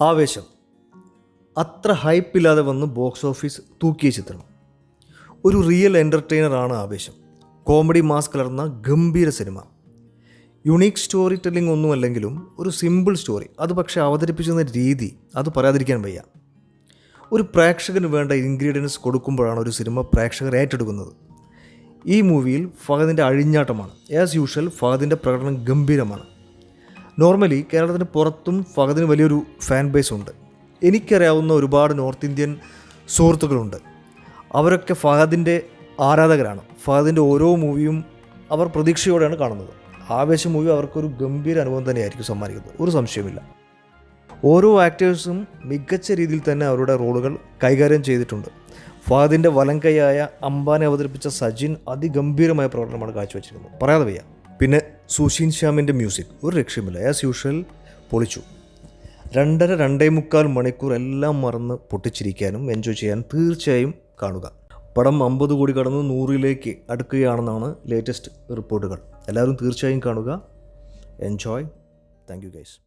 ആവേശം. അത്ര ഹൈപ്പില്ലാതെ വന്ന് ബോക്സ് ഓഫീസ് തൂക്കിയ ചിത്രം. ഒരു റിയൽ എന്റർടൈനറാണ് ആവേശം. കോമഡി മാസ് കലർന്ന ഗംഭീര സിനിമ. യുണീക്ക് സ്റ്റോറി ടെല്ലിംഗ് ഒന്നുമല്ലെങ്കിലും ഒരു സിമ്പിൾ സ്റ്റോറി അത് പക്ഷേ അവതരിപ്പിക്കുന്ന രീതി അത് പറയാതിരിക്കാൻ വയ്യ. ഒരു പ്രേക്ഷകന് വേണ്ട ഇൻഗ്രീഡിയൻസ് കൊടുക്കുമ്പോഴാണ് ഒരു സിനിമ പ്രേക്ഷകർ ഏറ്റെടുക്കുന്നത്. ഈ മൂവിയിൽ ഫഹദിന്റെ അഴിഞ്ഞാട്ടമാണ്. ആസ് യൂഷ്വൽ ഫഹദിന്റെ പ്രകടനം ഗംഭീരമാണ്. നോർമലി കേരളത്തിന് പുറത്തും ഫഹദിന് വലിയൊരു ഫാൻ ബേസ് ഉണ്ട്. എനിക്കറിയാവുന്ന ഒരുപാട് നോർത്ത് ഇന്ത്യൻ സുഹൃത്തുക്കളുണ്ട്. അവരൊക്കെ ഫഹദിന്റെ ആരാധകരാണ്. ഫഹദിന്റെ ഓരോ മൂവിയും അവർ പ്രതീക്ഷയോടെയാണ് കാണുന്നത്. ആവേശ മൂവി അവർക്കൊരു ഗംഭീര അനുഭവം തന്നെയായിരിക്കും സമ്മാനിക്കുന്നത്. ഒരു സംശയമില്ല ഓരോ ആക്ടേഴ്സും മികച്ച രീതിയിൽ തന്നെ അവരുടെ റോളുകൾ കൈകാര്യം ചെയ്തിട്ടുണ്ട്. ഫഹദിന്റെ വലം കൈയായ അംബാനെ അവതരിപ്പിച്ച സജിൻ അതിഗംഭീരമായ പ്രകടനമാണ് കാഴ്ചവെച്ചിരുന്നത് പറയാതെ വയ്യ. പിന്നെ സുഷീൻ ശ്യാമിന്റെ മ്യൂസിക്. ഒരു രക്ഷയുമില്ല. ആസ് യൂഷ്വൽ പൊളിച്ചു. രണ്ടര രണ്ടേ മുക്കാൽ മണിക്കൂർ എല്ലാം മറന്ന് പൊട്ടിച്ചിരിക്കാനും എൻജോയ് ചെയ്യാൻ തീർച്ചയായും കാണുക. പടം അമ്പത് കോടി കടന്ന് നൂറിലേക്ക് അടുക്കുകയാണെന്നാണ് ലേറ്റസ്റ്റ് റിപ്പോർട്ടുകൾ എല്ലാവരും തീർച്ചയായും കാണുക. Enjoy thank you guys